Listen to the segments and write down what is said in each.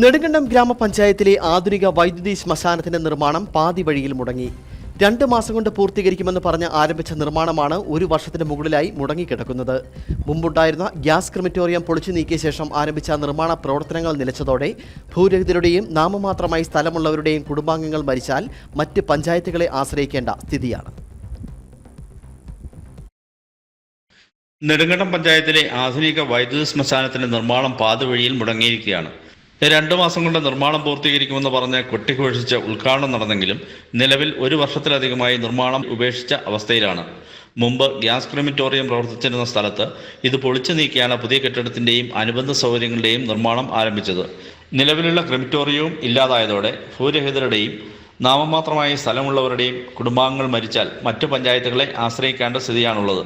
നെടുങ്കണ്ടം ഗ്രാമപഞ്ചായത്തിലെ ആധുനിക വൈദ്യുതി ശ്മശാനത്തിന്റെ നിർമ്മാണം പാതി വഴിയിൽ മുടങ്ങി. രണ്ട് മാസം കൊണ്ട് പൂർത്തീകരിക്കുമെന്ന് പറഞ്ഞ് ആരംഭിച്ച നിർമ്മാണമാണ് ഒരു വർഷത്തിന് മുകളിലായി മുടങ്ങിക്കിടക്കുന്നത്. മുമ്പുണ്ടായിരുന്ന ഗ്യാസ് ക്രിമിറ്റോറിയം പൊളിച്ചു നീക്കിയ ശേഷം ആരംഭിച്ച നിർമ്മാണ പ്രവർത്തനങ്ങൾ നിലച്ചതോടെ ഭൂരഹിതരുടെയും നാമമാത്രമായി സ്ഥലമുള്ളവരുടെയും കുടുംബാംഗങ്ങൾ മരിച്ചാൽ മറ്റ് പഞ്ചായത്തുകളെ ആശ്രയിക്കേണ്ട സ്ഥിതിയാണ്. നെടുങ്കണ്ടം പഞ്ചായത്തിലെ ആധുനിക വൈദ്യുതി ശ്മശാനത്തിന്റെ നിർമ്മാണം പാതുവഴിയിൽ മുടങ്ങിയിരിക്കുകയാണ്. രണ്ടു മാസം കൊണ്ട് നിർമ്മാണം പൂർത്തീകരിക്കുമെന്ന് പറഞ്ഞ് കൊട്ടിഘോഷിച്ച് ഉദ്ഘാടനം നടന്നെങ്കിലും നിലവിൽ ഒരു വർഷത്തിലധികമായി നിർമ്മാണം ഉപേക്ഷിച്ച അവസ്ഥയിലാണ്. മുമ്പ് ഗ്യാസ് ക്രിമിറ്റോറിയം പ്രവർത്തിച്ചിരുന്ന സ്ഥലത്ത് ഇത് പൊളിച്ചു നീക്കിയാണ് പുതിയ കെട്ടിടത്തിന്റെയും അനുബന്ധ സൗകര്യങ്ങളുടെയും നിർമ്മാണം ആരംഭിച്ചത്. നിലവിലുള്ള ക്രിമിറ്റോറിയവും ഇല്ലാതായതോടെ ഭൂരഹിതരുടെയും നാമമാത്രമായ സ്ഥലമുള്ളവരുടെയും കുടുംബാംഗങ്ങൾ മരിച്ചാൽ മറ്റു പഞ്ചായത്തുകളെ ആശ്രയിക്കേണ്ട സ്ഥിതിയാണുള്ളത്.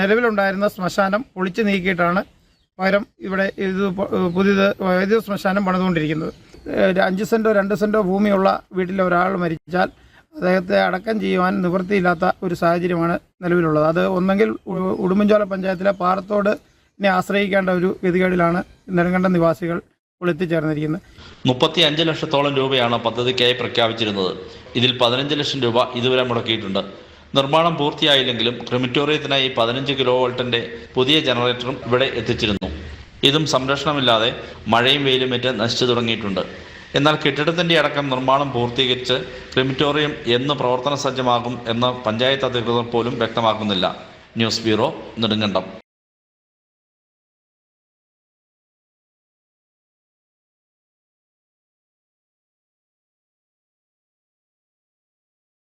നിലവിലുണ്ടായിരുന്ന ശ്മശാനം പൊളിച്ചു നീക്കിയിട്ടാണ് പകരം ഇവിടെ ഇത് പുതിയത് വൈദ്യുത ശ്മശാനം പണിതുകൊണ്ടിരിക്കുന്നത്. അഞ്ച് സെന്റോ രണ്ട് സെന്റോ ഭൂമിയുള്ള വീട്ടിലെ ഒരാൾ മരിച്ചാൽ അദ്ദേഹത്തെ അടക്കം ചെയ്യുവാൻ നിവൃത്തിയില്ലാത്ത ഒരു സാഹചര്യമാണ് നിലവിലുള്ളത്. അത് ഒന്നെങ്കിൽ ഉടുമ്പൻചോല പഞ്ചായത്തിലെ പാറത്തോടിനെ ആശ്രയിക്കേണ്ട ഒരു ഗതികേടിലാണ് നെടുങ്കണ്ടം നിവാസികൾ ഇപ്പോൾ എത്തിച്ചേർന്നിരിക്കുന്നത് മുപ്പത്തി അഞ്ച് ലക്ഷത്തോളം രൂപയാണ് പദ്ധതിക്കായി പ്രഖ്യാപിച്ചിരുന്നത്. ഇതിൽ പതിനഞ്ച് ലക്ഷം രൂപ ഇതുവരെ മുടക്കിയിട്ടുണ്ട്. നിർമ്മാണം പൂർത്തിയായില്ലെങ്കിലും ക്രിമിറ്റോറിയത്തിനായി പതിനഞ്ച് കിലോ വോൾട്ടിന്റെ പുതിയ ജനറേറ്ററും ഇവിടെ എത്തിച്ചിരുന്നു. ഇതും സംരക്ഷണമില്ലാതെ മഴയും വെയിലുമേറ്റ് നശിച്ചു തുടങ്ങിയിട്ടുണ്ട്. എന്നാൽ കെട്ടിടത്തിന്റെ അടക്കം നിർമ്മാണം പൂർത്തീകരിച്ച് ക്രിമിറ്റോറിയം എന്ന് പ്രവർത്തന സജ്ജമാകും എന്ന് പഞ്ചായത്ത് അധികൃതർ പോലും വ്യക്തമാക്കുന്നില്ല. News bureau Nedumkandam.